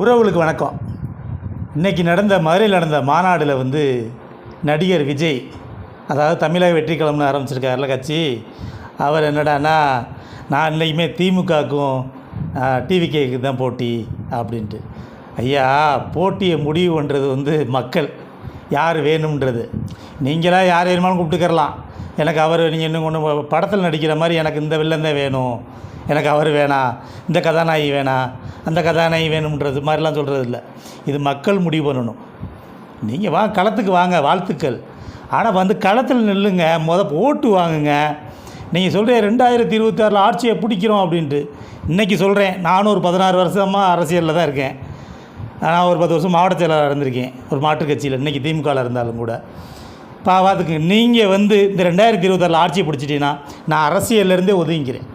உறவுகளுக்கு வணக்கம். இன்றைக்கி நடந்த மதுரையில் நடந்த மாநாடில் வந்து நடிகர் விஜய் அதாவது தமிழக வெற்றி கழகம்னு ஆரம்பிச்சிருக்காருல கட்சி அவர் என்னடான்னா நான் இன்றைக்குமே திமுகவுக்கும் டிவிகேக்கு தான் போட்டி அப்படின்ட்டு. ஐயா போட்டியை முடிவு பண்ணுறது வந்து மக்கள் யார் வேணுன்றது நீங்களா யார் வேணுமானு கூப்பிட்டுக்கரலாம் எனக்கு அவர் நீங்கள் இன்னும் ஒன்று படத்தில் நடிக்கிற மாதிரி எனக்கு இந்த வில்லன் தான் வேணும். எனக்கு அவர் வேணாம் இந்த கதாநாயகி வேணாம் அந்த கதாநாயகி வேணுன்றது மாதிரிலாம் சொல்கிறது இல்லை இது மக்கள் முடிவு பண்ணணும். நீங்கள் வா களத்துக்கு வாங்க வாழ்த்துக்கள். ஆனால் வந்து களத்தில் நில்லுங்க முத ஓட்டு வாங்குங்க. நீங்கள் சொல்கிற ரெண்டாயிரத்தி இருபத்தாறில் ஆட்சியை பிடிக்கிறோம் அப்படின்ட்டு. இன்றைக்கி சொல்கிறேன் நானும் ஒரு பதினாறு வருஷமாக அரசியலில் தான் இருக்கேன். நான் ஒரு பத்து வருஷம் மாவட்ட செயலாளராக இருந்திருக்கேன். ஒரு மாற்றுக் கட்சியில் இன்றைக்கி திமுகவில் இருந்தாலும் கூட. பாவாத்துக்கு நீங்கள் வந்து இந்த ரெண்டாயிரத்தி இருபத்தாறில் ஆட்சியை பிடிச்சிட்டீங்கன்னா நான் அரசியல்லேருந்தே ஒதுங்கிக்கிறேன்.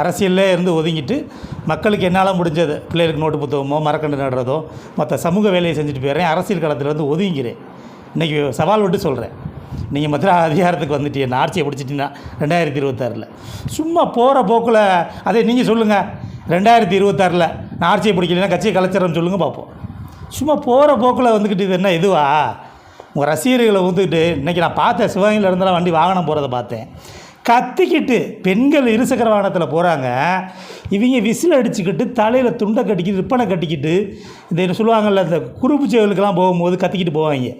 அரசியல்லே இருந்து ஒதுங்கிட்டு மக்களுக்கு என்னால் முடிஞ்சது? பிள்ளைகளுக்கு நோட்டு புத்தகமோ மரக்கண்டு நடுறதோ மற்ற சமூக வேலையை செஞ்சுட்டு போயிடுறேன் அரசியல் களத்தில் வந்து ஒதுங்கிறேன் இன்றைக்கி சவால் விட்டு சொல்கிறேன் நீங்கள் மதுரா அதிகாரத்துக்கு வந்துட்டீங்க ஆட்சியை பிடிச்சிட்டிங்கன்னா ரெண்டாயிரத்தி இருபத்தாறில். சும்மா போகிற போக்கில் அதே நீங்கள் சொல்லுங்கள் ரெண்டாயிரத்தி இருபத்தாறில் நான் ஆட்சியை பிடிக்கலன்னா கட்சியை கலைச்சிடறேன்னு சொல்லுங்கள் பார்ப்போம். சும்மா போகிற போக்கில் வந்துக்கிட்டு இது என்ன இதுவா? உங்கள் ரசிகர்களை வந்துக்கிட்டு இன்றைக்கி நான் பார்த்தேன் சிவகங்கையில் இருந்தாலும் வண்டி வாகனம் போகிறத பார்த்தேன். கத்திக்கிட்டு பெண்கள் இருசக்கர வாகனத்தில் போகிறாங்க இவங்க விசில் அடிச்சுக்கிட்டு தலையில் துண்டை கட்டிக்கிட்டு ரிப்பனை கட்டிக்கிட்டு இந்த என்ன சொல்லுவாங்கள்ல இந்த குறுப்பு செயலுக்கெல்லாம் போகும்போது கத்திக்கிட்டு போவாங்க.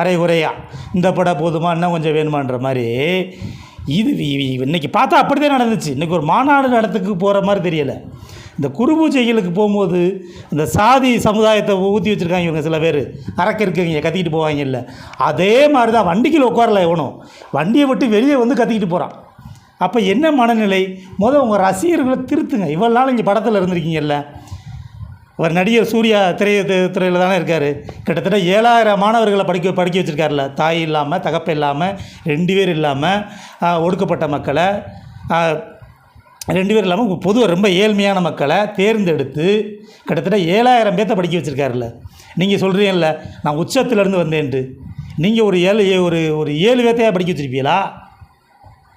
அரை குறையாக இந்த படம் போதுமா இன்னும் கொஞ்சம் வேணுமான்ற மாதிரி. இது இன்றைக்கி பார்த்தா அப்படி தான் நடந்துச்சு. இன்றைக்கி ஒரு மாநாடு நடத்துக்கு போகிற மாதிரி தெரியலை. இந்த குருபூஜைகளுக்கு போகும்போது இந்த சாதி சமுதாயத்தை ஊற்றி வச்சுருக்காங்க இவங்க சில பேர். அறக்க இருக்கவங்க கத்திக்கிட்டு போவாங்கல்ல. அதே மாதிரி தான் வண்டிக்குள்ளே உட்காரல எவனும் வண்டியை விட்டு வெளியே வந்து கத்திக்கிட்டு போகிறான் அப்போ என்ன மனநிலை? முதல் உங்கள் ரசிகர்களை திருத்துங்க. இவ்வளோ நாள் இங்கே படத்தில் இருந்திருக்கீங்கல்ல. அவர் நடிகர் சூர்யா திரை துறையில் தானே இருக்கார். கிட்டத்தட்ட ஏழாயிரம் மாணவர்களை படிக்க படிக்க வச்சுருக்காருல தாய் இல்லாமல் தகப்ப இல்லாமல் ரெண்டு பேர் இல்லாமல் ஒடுக்கப்பட்ட மக்களை ரெண்டு பேர் இல்லாமல் பொதுவாக ரொம்ப ஏழ்மையான மக்களை தேர்ந்தெடுத்து கிட்டத்தட்ட ஏழாயிரம் பேர்த்த படிக்க வச்சுருக்காருல்ல. நீங்கள் சொல்கிறீங்கல்ல நான் உச்சத்துலேருந்து வந்தேன்ட்டு. நீங்கள் ஒரு ஏழு ஒரு ஒரு ஏழு பேர்த்தையாக படிக்க வச்சுருப்பீங்களா?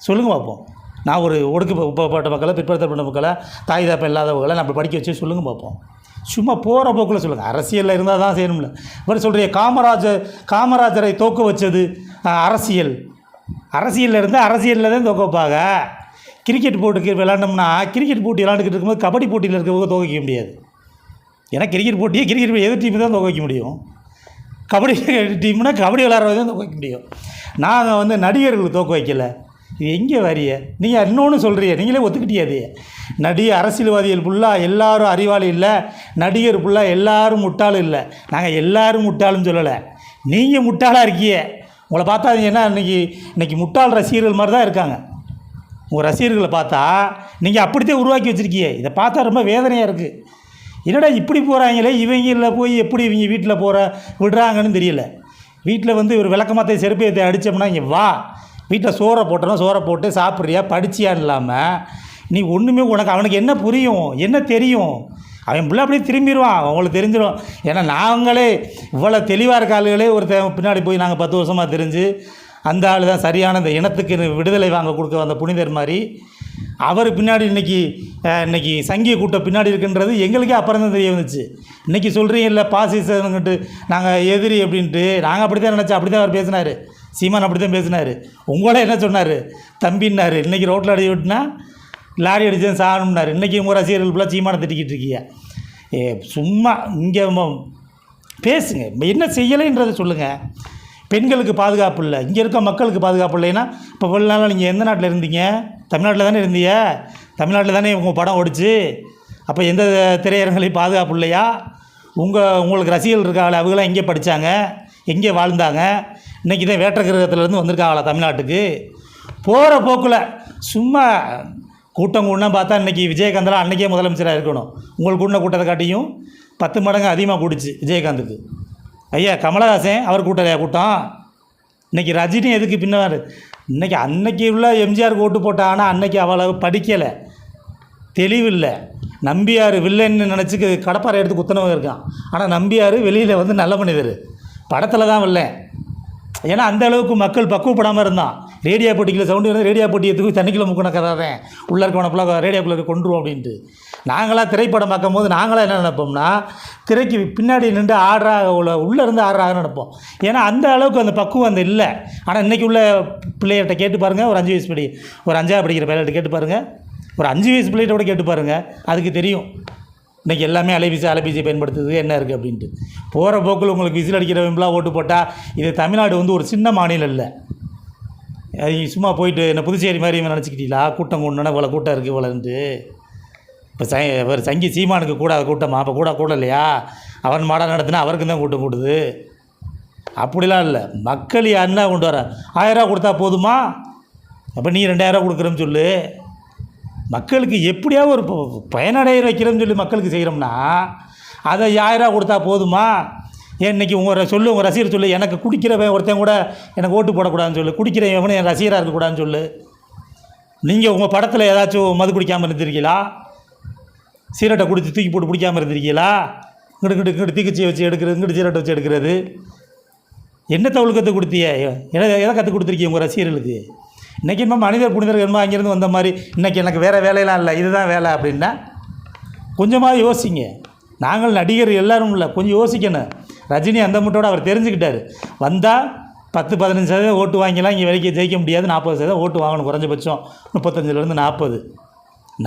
சொல்லுங்கள் பார்ப்போம் நான் ஒரு ஒடுக்கப்பட்ட மக்களை பிற்படுத்தப்பட்ட மக்களை தாய் தாப்பம் இல்லாதவர்களை நம்ம படிக்க வச்சு சொல்லுங்கள் பார்ப்போம். சும்மா போகிற போக்கில் சொல்லுங்கள் அரசியலில் இருந்தால் தான் செய்யணும்ல. இவர் சொல்கிற காமராஜர் காமராஜரை தோக்க வச்சது அரசியல். அரசியலில் இருந்தால் அரசியலில் தான் தோக்க வைப்பாங்க. கிரிக்கெட் போட்டுக்கு விளாண்டோம்னா கிரிக்கெட் போட்டி விளாண்டுக்கிட்டு இருக்கும்போது கபடி போட்டியில் இருக்கிறவங்க தோக்க முடியாது. ஏன்னா கிரிக்கெட் போட்டியே கிரிக்கெட் எதிர் டீம் தான் தோக்க முடியும்? கபடி டீம்னால் கபடி விளாட்றவங்க தான் தோக்க முடியும். நாங்கள் வந்து நடிகர்களுக்கு தோக்க வைக்கல. இது எங்கே வரிய? நீங்கள் இன்னொன்று சொல்கிறீங்க நீங்களே ஒத்துக்கிட்டியே அது நடி அரசியல்வாதிகள் ஃபுல்லாக எல்லாரும் அறிவாளி இல்லை நடிகர் ஃபுல்லாக எல்லாரும் முட்டாளும் இல்லை. நாங்கள் எல்லாரும் முட்டாளும் சொல்லலை. நீங்கள் முட்டாளாக இருக்கிய. உங்களை பார்த்தா என்ன இன்றைக்கி இன்றைக்கி முட்டாள் ரசிகர்கள் மாதிரி தான் இருக்காங்க. உங்கள் ரசிகர்களை பார்த்தா நீங்கள் அப்படித்தான் உருவாக்கி வச்சுருக்கிய. இதை பார்த்தா ரொம்ப வேதனையாக இருக்குது என்னடா இப்படி போகிறாங்களே இவங்களில் போய் எப்படி இவங்க வீட்டில் போகிற விடுறாங்கன்னு தெரியல. வீட்டில் வந்து ஒரு விளக்கமாத்தை செருப்பை அடித்தோம்னா இங்கே வா. வீட்டில் சோறை போட்டோன்னா சோறை போட்டு சாப்பிட்றியா? படிச்சியான்னு இல்லாமல் நீ ஒன்றுமே உனக்கு அவனுக்கு என்ன புரியும்? என்ன தெரியும்? அவன் பிள்ளை அப்படியே திரும்பிடுவான் அவங்களுக்கு தெரிஞ்சிடும். ஏன்னா நாங்களே இவ்வளோ தெளிவாக இருக்க ஆளுகளே ஒரு பின்னாடி போய் நாங்கள் பத்து வருஷமாக தெரிஞ்சு அந்த ஆள் தான் சரியான இந்த இனத்துக்கு விடுதலை வாங்க கொடுக்க வந்த புனிதர் மாதிரி. அவர் பின்னாடி இன்னைக்கு இன்றைக்கி இன்னைக்கு சங்கிய கூட்டம் பின்னாடி இருக்குன்றது எங்களுக்கே அப்புறம் தான் தெரிய வந்துச்சு. இன்றைக்கி சொல்கிறீங்க இல்லை பாசிசன்கிட்டு நாங்கள் எதிரி அப்படின்ட்டு. நாங்கள் அப்படி தான் நினச்சோம். அப்படி தான் அவர் பேசினார். சீமான் அப்படி தான் பேசினார். உங்களே என்ன சொன்னார்? தம்பின்னாரு. இன்றைக்கி ரோட்டில் அடி விட்டுனா லாரி அடித்தேன் சாகணும்னார். இன்றைக்கி உங்கள் ரசிகர்கள் ஃபுல்லாக சீமானை திட்டிக்கிட்டு இருக்கீங்க ஏ சும்மா இங்கே பேசுங்க. என்ன செய்யலைன்றதை சொல்லுங்கள் பெண்களுக்கு பாதுகாப்பு இல்லை. இங்கே இருக்க மக்களுக்கு பாதுகாப்பு இல்லைன்னா இப்போ இவ்வளோ நாள் நீங்கள் எந்த நாட்டில் இருந்தீங்க? தமிழ்நாட்டில் தானே இருந்தீங்க? தமிழ்நாட்டில் தானே உங்கள் படம் ஓடிச்சு? அப்போ எந்த திரையரங்களையும் பாதுகாப்பு இல்லையா? உங்கள் உங்களுக்கு ரசிகர்கள் இருக்காங்களே அவங்களாம் எங்கே படித்தாங்க எங்கே வாழ்ந்தாங்க? இன்றைக்கி தான் வேற்ற கிரகத்துலேருந்து வந்திருக்காங்களா தமிழ்நாட்டுக்கு? போகிற போக்கில் சும்மா கூட்டம் கூடனா பார்த்தா இன்றைக்கி விஜயகாந்தெலாம் அன்றைக்கே முதலமைச்சராக இருக்கணும். உங்களுக்கு கூட்டின கூட்டத்தை காட்டியும் பத்து மடங்கு அதிகமாக கூடிச்சு விஜயகாந்துக்கு. ஐயா கமலஹாசன் அவர் கூட்டலையா கூட்டம்? இன்றைக்கி ரஜினி எதுக்கு பின்னார் இன்றைக்கி அன்னைக்கு உள்ள எம்ஜிஆருக்கு ஓட்டு போட்டால் ஆனால் அன்னைக்கு அவ்வளவு படிக்கலை. தெளிவில்லை. நம்பியார் வில்லன்னு நினச்சி கடப்பாரை எடுத்து குத்தனவங்க இருக்கான். ஆனால் நம்பியார் வெளியில் வந்து நல்ல மனிதர். படத்தில் தான் வில்லன். ஏன்னா அந்த அளவுக்கு மக்கள் பக்குவப்படாமல் இருந்தான் ரேடியோ போட்டிக்கில் சவுண்டு இருந்தால் ரேடியோ போட்டியை தூக்கி தண்ணிக்குள்ள முக்கின கதை தான். உள்ளே இருக்கவனப்பெல்லாம் ரேடியோக்குள்ளே கொண்டுருவோம் அப்படின்ட்டு. நாங்களாக திரைப்படம் பார்க்கும் போது நாங்களாம் என்ன நினைப்போம்னா திரைக்கு பின்னாடி நின்று ஆடுறாக உள்ள உள்ளே இருந்து ஆடுறாக நினைப்போம். ஏன்னா அந்த அளவுக்கு அந்த பக்குவம் அந்த இல்லை. ஆனால் இன்றைக்கி உள்ள பிள்ளைகிட்ட கேட்டு பாருங்கள் ஒரு அஞ்சு வயசு படி ஒரு அஞ்சாவது படிக்கிற பிள்ளைகிட்ட கேட்டு பாருங்கள் ஒரு அஞ்சு வயசு பிள்ளைகிட்ட கூட கேட்டு பாருங்கள் அதுக்கு தெரியும். இன்றைக்கி எல்லாமே அலைபேசி அலைபேசி பயன்படுத்துது. என்ன இருக்குது அப்படின்ட்டு. போகிற போக்கில் உங்களுக்கு விசில் அடிக்கிறவங்களாம் ஓட்டு போட்டால் இது தமிழ்நாடு வந்து ஒரு சின்ன மாநிலம் இல்லை. அது சும்மா போயிட்டு என்ன புதுச்சேரி மாதிரி இவன் நினச்சிக்கிட்டீங்களா? கூட்டம் கொண்டுனா இவ்வளோ கூட்டம் இருக்குது இவ்வளோன்ட்டு இப்போ ச ஒரு சங்கி சீமானுக்கு கூடாத கூட்டமா? அப்போ கூட கூட இல்லையா? அவன் மாடம் நடத்தினா அவருக்கு தான் கூட்டம் கூடுது. அப்படிலாம் இல்லை. மக்கள் என்ன கொண்டு வர. ஆயிரரூவா கொடுத்தா போதுமா? அப்போ நீ ரெண்டாயிரரூவா கொடுக்குறேன்னு சொல்லு. மக்களுக்கு எப்படியாவது ஒரு பயனடைய வைக்கிறோம்னு சொல்லி மக்களுக்கு செய்கிறோம்னா அதை ஆயிரரூவா கொடுத்தா போதுமா? ஏன் உங்கள் சொல்லு உங்கள் ரசிகர் சொல்லு எனக்கு குடிக்கிறவன் ஒருத்தன் கூட எனக்கு ஓட்டு போடக்கூடாதுன்னு சொல்லு குடிக்கிறவன் என் ரசிகராக இருக்கக்கூடாதுன்னு சொல்லு. நீங்கள் உங்கள் படத்தில் ஏதாச்சும் மது குடிக்காமல் இருந்திருக்கீங்களா? சீரட்டை குடிச்சு தூக்கி போட்டு பிடிக்காமல் இருந்திருக்கீங்களா? இங்கிட்டு இங்கிட்டு இங்கிட்டு தீக்குச்சி வச்சு எடுக்கிறது இங்கிட்டு சீரட்டை வச்சு எடுக்கிறது. என்ன தவழுக்கத்தை கற்றுக் கொடுத்திய? எதை எதை கற்றுக் கொடுத்துருக்கீங்க உங்கள் ரசிகர்களுக்கு? இன்றைக்கி நம்ம மனிதர் புனிதர் என்னமோ அங்கேருந்து வந்த மாதிரி இன்றைக்கி எனக்கு வேறு வேலையெல்லாம் இல்லை இதுதான் வேலை அப்படின்னா கொஞ்சமாக யோசிங்க. நாங்கள் நடிகர் எல்லோரும் இல்லை கொஞ்சம் யோசிக்கணும். ரஜினி அந்த முட்டோட அவர் தெரிஞ்சுக்கிட்டார். வந்தால் பத்து பதினஞ்சு சதவீதம் ஓட்டு வாங்கிலாம் இங்கே வரைக்கும் ஜெயிக்க முடியாது. நாற்பது சதவீதம் ஓட்டு வாங்கணும் குறைஞ்சபட்சம் முப்பத்தஞ்சிலேருந்து நாற்பது.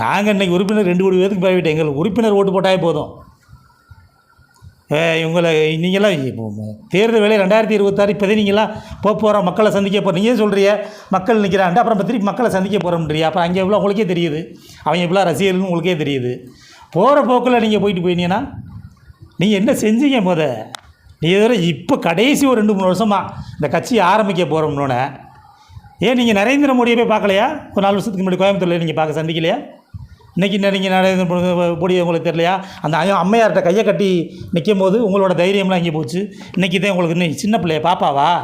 நாங்கள் இன்றைக்கி உறுப்பினர் ரெண்டு கோடி பேருக்கு போய்விட்டோம். எங்களுக்கு உறுப்பினர் ஓட்டு போட்டாலே போதும். இவங்களை நீங்களாம் தேர்தல் வேலை ரெண்டாயிரத்தி இருபத்தாறு இப்போதே நீங்களாம் போக போகிறோம் மக்களை சந்திக்க போகிற நீயே சொல்கிறிய மக்கள் நிற்கிறான்ட்டு அப்புறம் திருப்பி மக்களை சந்திக்க போகிறோம்ன்றியா அப்புறம் அங்கே எவ்வளோ உங்களுக்கே தெரியுது. அவங்க எவ்வளோ ரசிகர்கள்னு உங்களுக்கே தெரியுது. போகிற போக்கில் நீங்கள் போயிட்டு போயினீங்கன்னா நீங்கள் என்ன செஞ்சீங்க முத? நீ இதுவரை இப்போ கடைசி ஒரு ரெண்டு மூணு வருஷமாக இந்த கட்சி ஆரம்பிக்க போகிறோம்னோட ஏன் நீங்கள் நரேந்திர மோடியை போய் பார்க்கலையா? ஒரு நாலு வருஷத்துக்கு முன்னாடி கோயம்புத்தூரில் நீங்கள் பார்க்க சந்திக்கலையா? இன்றைக்கி நீங்கள் நடந்து மோடி- உங்களுக்கு தெரியலையா? அந்த அம்மையார்கிட்ட கையை கட்டி நிற்கும் போது உங்களோட தைரியம்லாம் இங்கே போச்சு? இன்றைக்கி தான் உங்களுக்கு இன்னைக்கு சின்ன பிள்ளைய பாப்பாவா?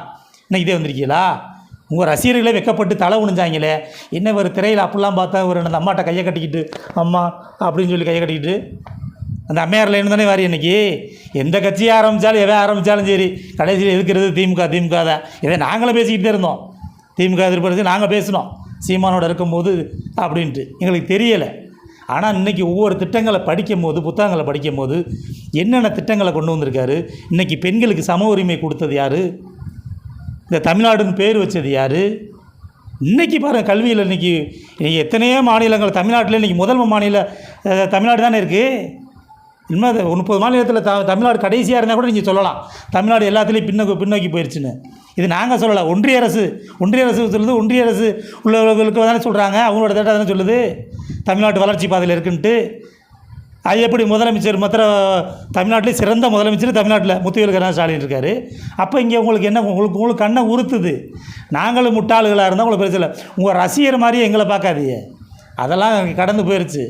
இன்றைக்கி தான் வந்திருக்கீங்களா? உங்கள் ரசிகர்களே வெக்கப்பட்டு தலை உணிஞ்சாங்களே. என்ன ஒரு திரையில் அப்படிலாம் பார்த்தா ஒரு அந்த அம்மாட்ட கையை கட்டிக்கிட்டு அம்மா அப்படின்னு சொல்லி கையை கட்டிக்கிட்டு அந்த அம்மையாரில் லைன் தானே வாரி இன்றைக்கி எந்த கட்சியை ஆரம்பித்தாலும் எவன் ஆரம்பித்தாலும் சரி கடைசியில் இருக்கிறது திமுக திமுக தான். இதை நாங்களும் பேசிக்கிட்டு தான் இருந்தோம். திமுக எதிர்ப்பு நாங்கள் பேசினோம். சீமானோட இருக்கும்போது அப்படின்ட்டு. எங்களுக்கு தெரியலை. ஆனால் இன்றைக்கி ஒவ்வொரு திட்டங்களை படிக்கும் போது புத்தகங்களை படிக்கும் போது என்னென்ன திட்டங்களை கொண்டு வந்திருக்காரு? இன்றைக்கி பெண்களுக்கு சம உரிமை கொடுத்தது யார்? இந்த தமிழ்நாடுன்னு பேர் வச்சது யார்? இன்றைக்கி பாருங்கள் கல்வியில் இன்றைக்கி எத்தனையோ மாநிலங்கள் தமிழ்நாட்டில் இன்றைக்கி முதல் மாநில தமிழ்நாடு தானே இருக்குது இன்னும் முப்பது மாநிலத்தில் த தமிழ்நாடு கடைசியாக இருந்தால் கூட நீங்கள் சொல்லலாம். தமிழ்நாடு எல்லாத்துலேயும் பின்னோக்கி பின்னோக்கி போயிடுச்சுன்னு இது நாங்கள் சொல்லலை ஒன்றிய அரசு ஒன்றிய அரசு சொல்லுது ஒன்றிய அரசு உள்ளவர்களுக்கு தானே சொல்கிறாங்க அவங்களோட திட்டம் தானே சொல்லுது? தமிழ்நாட்டு வளர்ச்சி பாதையில் இருக்குன்ட்டு அது எப்படி முதலமைச்சர் மற்ற தமிழ்நாட்டிலே சிறந்த முதலமைச்சர் தமிழ்நாட்டில் முத்துவேல் கருணா ஸ்டாலின் இருக்கார். அப்போ இங்கே உங்களுக்கு என்ன உங்களுக்கு உங்களுக்கு கண்ணை உறுத்துது. நாங்களும் முட்டாளுகளாக இருந்தால் உங்களுக்கு பிரச்சனை இல்லை. உங்கள் ரசிகர் மாதிரியே எங்களை பார்க்காதீங்க. அதெல்லாம் கடந்து போயிடுச்சு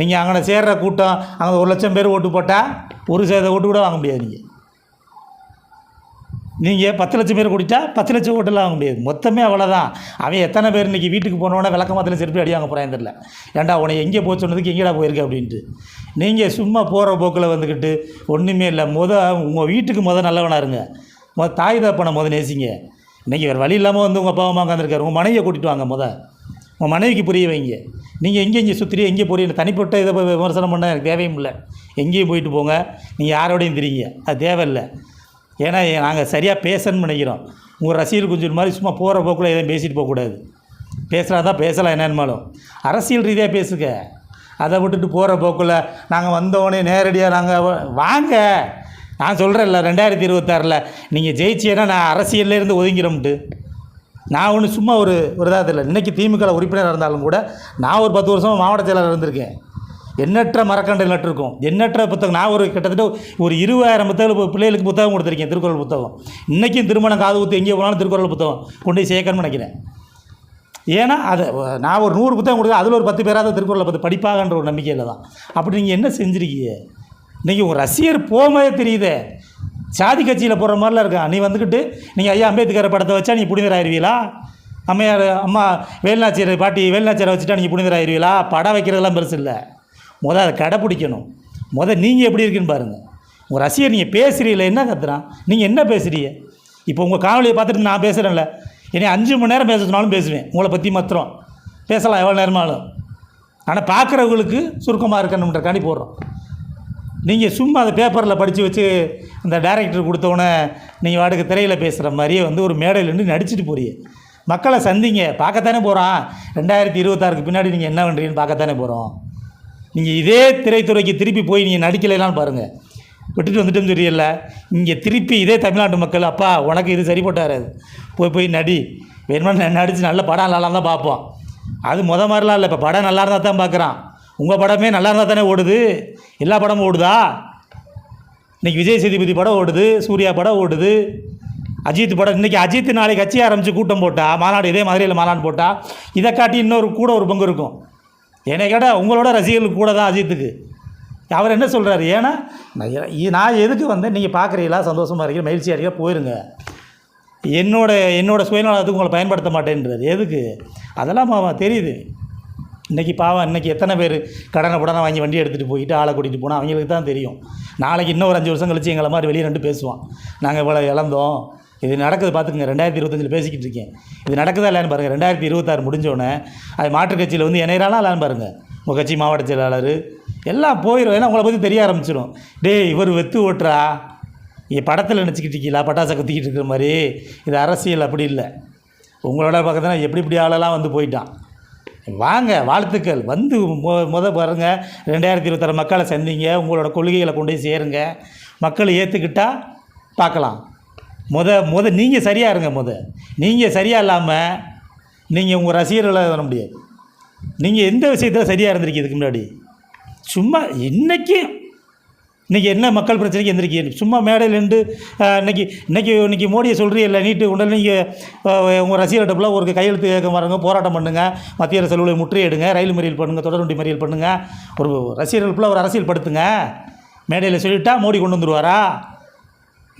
நீங்கள் அங்கே சேர்கிற கூட்டம் அங்கே ஒரு லட்சம் பேர் ஓட்டு போட்டால் ஒரு சேத ஓட்டு கூட வாங்க முடியாது நீங்கள் நீங்கள் பத்து லட்சம் பேர் கூட்டிட்டா பத்து லட்சம் ஓட்டெல்லாம் வாங்க முடியாது. மொத்தமே அவ்வளோதான் அவன் எத்தனை பேர் இன்றைக்கி வீட்டுக்கு போனோடனே விளக்கமாத்தில் செருப்பி அடி வாங்க போகிறான் தெரியல. ஏன்டா உன்னை எங்கே போய் சொன்னதுக்கு எங்கேடா போயிருக்க அப்படின்ட்டு. நீங்கள் சும்மா போகிற போக்கில் வந்துக்கிட்டு ஒன்றுமே இல்லை. முத உங்கள் வீட்டுக்கு முத நல்லவனாக இருங்க. மொதல் தாய் தப்பனை முத நேசிங்க. இன்றைக்கி வேறு வழி இல்லாமல் வந்து உங்கள் அப்பா அம்மா உட்காந்துருக்காரு உங்கள் மனைவியை கூட்டிகிட்டு வாங்க முத. உங்கள் மனைவிக்கு புரிய வைங்க. நீங்கள் எங்கே இங்கே சுற்றி எங்கே போறீங்க தனிப்பட்ட இதை விமர்சனம் பண்ண எனக்கு தேவையும் இல்லை. எங்கேயும் போயிட்டு போங்க. நீங்கள் யாரோடையும் தெரியுங்க அது தேவையில்லை. ஏன்னா நாங்கள் சரியாக பேசணும்னு நினைக்கிறோம். உங்கள் ரசிகர் கொஞ்சம் மாதிரி சும்மா போகிற போக்கில் எதுவும் பேசிட்டு போகக்கூடாது பேசுகிறா தான் பேசலாம் என்னென்னாலும் அரசியல் ரீதியாக பேசுங்க. அதை விட்டுட்டு போகிற போக்கில் நாங்கள் வந்தோடனே நேரடியாக நாங்கள் வாங்க. நான் சொல்கிறேன்ல ரெண்டாயிரத்தி இருபத்தாறில் நீங்கள் ஜெயிச்சேன்னா நான் அரசியல்லேருந்து ஒதுங்கிறோம்ட்டு நான் ஒன்று சும்மா ஒரு ஒரு இதாக தெரியல இன்றைக்கி திமுக உறுப்பினராக இருந்தாலும் கூட நான் ஒரு பத்து வருஷமாக மாவட்ட செயலாளர் இருந்திருக்கேன். எண்ணற்ற மரக்கன்று நட்டிருக்கும். எண்ணற்ற புத்தகம். நான் ஒரு கிட்டத்தட்ட ஒரு இருபதாயிரம் புத்தகம் பிள்ளைகளுக்கு புத்தகம் கொடுத்துருக்கேன் திருக்குறள் புத்தகம். இன்றைக்கும் திருமணம் காது ஊற்றி எங்கே போனாலும் திருக்குறள் புத்தகம் கொண்டு போய் சேர்க்கணும்னு நினைக்கிறேன். ஏன்னா அதை நான் ஒரு நூறு புத்தகம் கொடுத்தேன் அதில் ஒரு பத்து பேராவது திருக்குறளை பற்றி படிப்பாகன்ற ஒரு நம்பிக்கையில் தான். அப்படி நீங்கள் என்ன செஞ்சுருக்கீங்க? இன்றைக்கி உங்கள் ரசிகர் போகும்போதே தெரியுதே. சாதி கட்சியில் போகிற மாதிரிலாம் இருக்கான் நீ வந்துக்கிட்டு நீங்கள் ஐயா அம்பேத்கர் படத்தை வச்சா நீ புனிதர் ஆயிருவீங்களா அம்மையார் அம்மா வேலுநாச்சியர் பாட்டி வேலுநாச்சியரை வச்சுட்டா நீங்கள் புனிதர் ஆயிருவீங்களா படம் வைக்கிறதெல்லாம் பெருசு இல்லை. முதல் அதை கடைப்பிடிக்கணும். முதல் நீங்கள் எப்படி இருக்குன்னு பாருங்கள் உங்கள் ரசிகர் நீங்கள் பேசுகிறீங்கள என்ன கத்துறான் நீங்கள் என்ன பேசுகிறீங்க இப்போ உங்கள் காணொலியை பார்த்துட்டு நான் பேசுகிறேன்ல என்னை அஞ்சு மணி நேரம் பேச சொன்னாலும் பேசுவேன். உங்களை பற்றி மாத்திரம். பேசலாம் எவ்வளோ நேரமாலும் ஆனால் பார்க்குறவங்களுக்கு சுருக்கமாக இருக்கணுன்றக்காண்டி போடுறோம். நீங்கள் சும்மா அந்த பேப்பரில் படித்து வச்சு அந்த டேரக்டர் கொடுத்தவொடனே நீங்கள் வாடகை திரையில் பேசுகிற மாதிரியே வந்து ஒரு மேடையில் நின்று நடிச்சிட்டு போறீங்க. மக்களை சந்திங்க. பார்க்கத்தானே போகிறான் ரெண்டாயிரத்தி இருபத்தாறுக்கு பின்னாடி நீங்கள் என்ன பண்ணுறீங்கன்னு பார்க்கத்தானே போகிறோம் நீங்கள் இதே திரைத்துறைக்கு திருப்பி போய் நீங்கள் நடிக்கலைலான்னு பாருங்கள் விட்டுட்டு வந்துட்டோம்னு தெரியல இங்கே திருப்பி இதே தமிழ்நாட்டு மக்கள் அப்பா உனக்கு இது சரிப்பட்டு போய் போய் நடி. வேணுமா நடித்து நல்ல படம் நல்லா தான் பார்ப்போம். அது முத மாதிரிலாம் இல்லை. இப்போ படம் நல்லா இருந்தால் தான் பார்க்குறான். உங்கள் படமே நல்லா இருந்தால் தானே ஓடுது? எல்லா படமும் ஓடுதா? இன்றைக்கி விஜய் சேதுபதி படம் ஓடுது சூர்யா படம் ஓடுது. அஜித் படம் இன்றைக்கி அஜித் நாளைக்கு கட்சி ஆரம்பித்து கூட்டம் போட்டால் மாநாடு இதே மாதிரியில் மாநாடு போட்டால் இதை காட்டி இன்னொரு கூட ஒரு பங்கு இருக்கும். என்னை கேட்டால் உங்களோட ரசிகர்கள் கூட தான் அஜித்துக்கு. அவர் என்ன சொல்கிறாரு ஏன்னா நான் நான் எதுக்கு வந்தேன்? நீங்கள் பார்க்குறீங்களா சந்தோஷமாக இருக்கீங்க மகிழ்ச்சியாக இருக்கீங்க போயிருங்க. என்னோட என்னோட சுயநலத்துக்கு உங்களை பயன்படுத்த மாட்டேன்றது எதுக்கு? அதெல்லாம் பாவம் தெரியுது. இன்றைக்கி பாவம் இன்றைக்கி எத்தனை பேர் கடனை உடனே வாங்கி வண்டி எடுத்துகிட்டு போயிட்டு ஆளை கூட்டிகிட்டு போனால் அவங்களுக்கு தான் தெரியும். நாளைக்கு இன்னும் ஒரு அஞ்சு வருஷம் கழிச்சு எங்களை மாதிரி வெளியே ரெண்டு பேசுவான். நாங்கள் இவ்வளோ இழந்தோம். இது நடக்குது பார்த்துக்குங்க ரெண்டாயிரத்தி இருபத்தஞ்சில் பேசிக்கிட்டு இருக்கேன். இது நடக்குதா இல்லைன்னு பாருங்கள் ரெண்டாயிரத்தி இருபத்தாறு முடிஞ்சோடனே அது மாற்றுக் கட்சியில் வந்து இணையறானா இல்லைன்னு பாருங்கள் உங்கள் கட்சி மாவட்ட செயலாளர். எல்லாம் போயிடும் ஏன்னா உங்களை பற்றி தெரிய ஆரம்பிச்சிடும் டேய் இவர் வெத்து ஓட்டுறா? இங்கே படத்தில் நினச்சிக்கிட்டு இருக்கீங்களா? பட்டாசை கத்திக்கிட்டு இருக்கிற மாதிரி. இது அரசியல் அப்படி இல்லை. உங்களோட பக்கத்தில் எப்படி இப்படி ஆளெல்லாம் வந்து போயிட்டான். வாங்க வாழ்த்துக்கள். வந்து மொ முத பாருங்கள் ரெண்டாயிரத்தி இருபத்தாறு மக்களை சந்திங்க. உங்களோட கொள்கைகளை கொண்டு போய் சேருங்க. மக்கள் ஏற்றுக்கிட்டால் பார்க்கலாம். முத முத நீங்கள் சரியாக இருங்க முத. நீங்கள் சரியாக இல்லாமல் நீங்கள் உங்கள் ரசிகர்களாக வர முடியாது. நீங்கள் எந்த விஷயத்தில் சரியாக இருந்திருக்கீங்க இதுக்கு முன்னாடி? சும்மா இன்னைக்கு இன்றைக்கி என்ன மக்கள் பிரச்சனைக்கு எந்திரிக்கீங்க? சும்மா மேடையில் நின்று இன்றைக்கி இன்னைக்கு இன்றைக்கி இன்னைக்கு மோடியை சொல்கிறீல்ல நீட்டு உடனே நீங்கள் உங்கள் ரசிகர்கிட்ட ஒரு கையெழுத்து கேட்க வரங்க போராட்டம் பண்ணுங்கள் மத்திய அரசு அலுவலை முற்றுகையிடுங்க ரயில் மறியல் பண்ணுங்கள் தொடர்வண்டி மறியல் பண்ணுங்கள் ஒரு ரசிகர்களுக்குள்ள ஒரு அரசியல் படுத்துங்க மேடையில் சொல்லிட்டா மோடி கொண்டு வந்துடுவாரா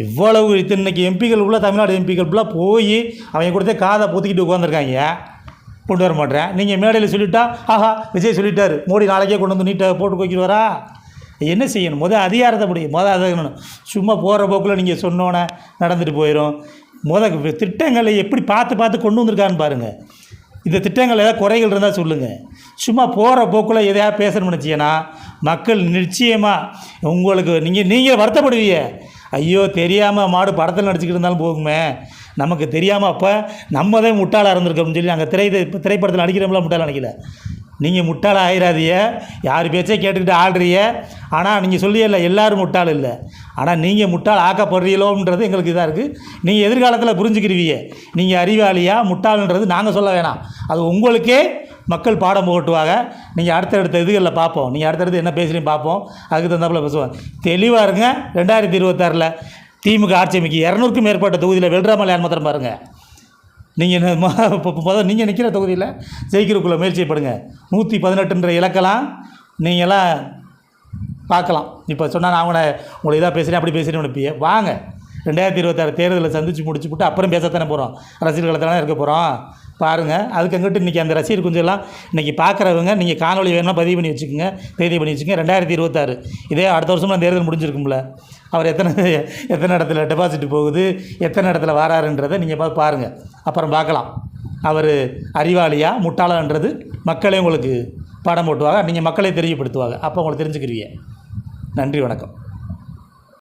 இவ்வளவு இன்னைக்கு எம்பிக்கள் உள்ள தமிழ்நாடு எம்பிக்கள் ஃபுல்லாக போய் அவங்க கொடுத்தே காதை பொத்திக்கிட்டு உட்காந்துருக்காங்க கொண்டு வர மாட்டேன் நீங்கள் மேடையில் சொல்லிட்டா ஆஹா விஜய் சொல்லிட்டார். மோடி நாளைக்கே கொண்டு வந்து நீட்டை போட்டு வைக்கிறவரா என்ன செய்யணும்? முதல் அதிகாரத்தை முடியும் முதல் அதை சும்மா போகிற போக்கில் நீங்கள் சொன்னோன்னே நடந்துட்டு போயிடும் முதல் திட்டங்களை எப்படி பார்த்து பார்த்து கொண்டு வந்திருக்கான்னு பாருங்கள் இந்த திட்டங்கள் ஏதாவது குறைகள் இருந்தால் சொல்லுங்கள் சும்மா போகிற போக்கில் எதையாவது பேசணும்னு நினச்சிங்கன்னா மக்கள் நிச்சயமாக உங்களுக்கு நீங்கள் நீங்கள் வருத்தப்படுவீங்க. ஐயோ தெரியாமல் மாடு படத்தில் நடிச்சுக்கிட்டு இருந்தாலும் போகுமே. நமக்கு தெரியாமல் அப்போ நம்ம தான் முட்டாளாக இருந்திருக்கோம்னு சொல்லி நாங்கள் திரை இப்போ திரைப்படத்தில் நடிக்கிறோம்லாம் முட்டாள் நினைக்கல நீங்கள் முட்டாளாக ஆயிராதீங்க. யார் பேச்சே கேட்டுக்கிட்டு ஆடுறிய ஆனால் நீங்கள் சொல்லியல எல்லோரும் முட்டாள் இல்லை. ஆனால் நீங்கள் முட்டாள் ஆக்கப்படுறீங்களோன்றது எங்களுக்கு இதாக இருக்குது நீங்கள் எதிர்காலத்தில் புரிஞ்சுக்கிடுவீங்க நீங்கள் அறிவாளியா முட்டாள்ன்றது நாங்கள் சொல்ல வேணாம். அது உங்களுக்கே மக்கள் பாடம் புகட்டுவாங்க. நீங்கள் அடுத்தடுத்த இதுகளில் பார்ப்போம் நீங்கள் அடுத்தடுத்து என்ன பேசுகிறீங்க பார்ப்போம் அதுக்கு தகுந்தாப்புல பேசுவோம். தெளிவாக இருங்க. ரெண்டாயிரத்தி இருபத்தாறில் திமுக ஆட்சி அமைக்கு இரநூறுக்கும் மேற்பட்ட தொகுதியில் வெல்றாமல் மாத்திரம் பாருங்கள் நீங்கள் இப்போ முதல் நீங்கள் நிற்கிற தொகுதியில் ஜெயிக்கிறதுக்குள்ளே முயற்சிப்படுங்க நூற்றி பதினெட்டுன்ற இலக்கெல்லாம் நீங்களாம் பார்க்கலாம். இப்போ சொன்னால் நான் உங்களை உங்களை இதாக பேசுகிறேன் அப்படி பேசுகிறேன் நினைப்பிய. வாங்க. ரெண்டாயிரத்தி இருபத்தாறு தேர்தலில் சந்தித்து முடிச்சு விட்டு அப்புறம் பேசத்தானே போகிறோம் அரசியல் களத்தில் இருக்க போகிறோம் பாருங்கள் அதுக்கு அங்கிட்டு இன்றைக்கி அந்த ரசிகர் குஞ்செல்லாம் இன்றைக்கி பார்க்குறவங்க நீங்கள் காணொலி வேணும்னா பதிவு பண்ணி வச்சுக்கோங்க. பதிவு பண்ணி வச்சுக்கோங்க. ரெண்டாயிரத்தி இருபத்தாறு. இதே அடுத்த வருஷம் தேர்தல் முடிஞ்சிருக்கும்ல. அவர் எத்தனை எத்தனை இடத்துல டெபாசிட் போகுது எத்தனை இடத்துல வராருன்றதை நீங்கள் பார்த்து பாருங்கள் அப்புறம் பார்க்கலாம். அவர் அறிவாளியா முட்டாளான்றது மக்களே உங்களுக்கு பாடம் போட்டுவாங்க. நீங்கள் மக்களே தெரியப்படுத்துவாங்க. அப்போ உங்களை தெரிஞ்சுக்கிறீங்க நன்றி வணக்கம்.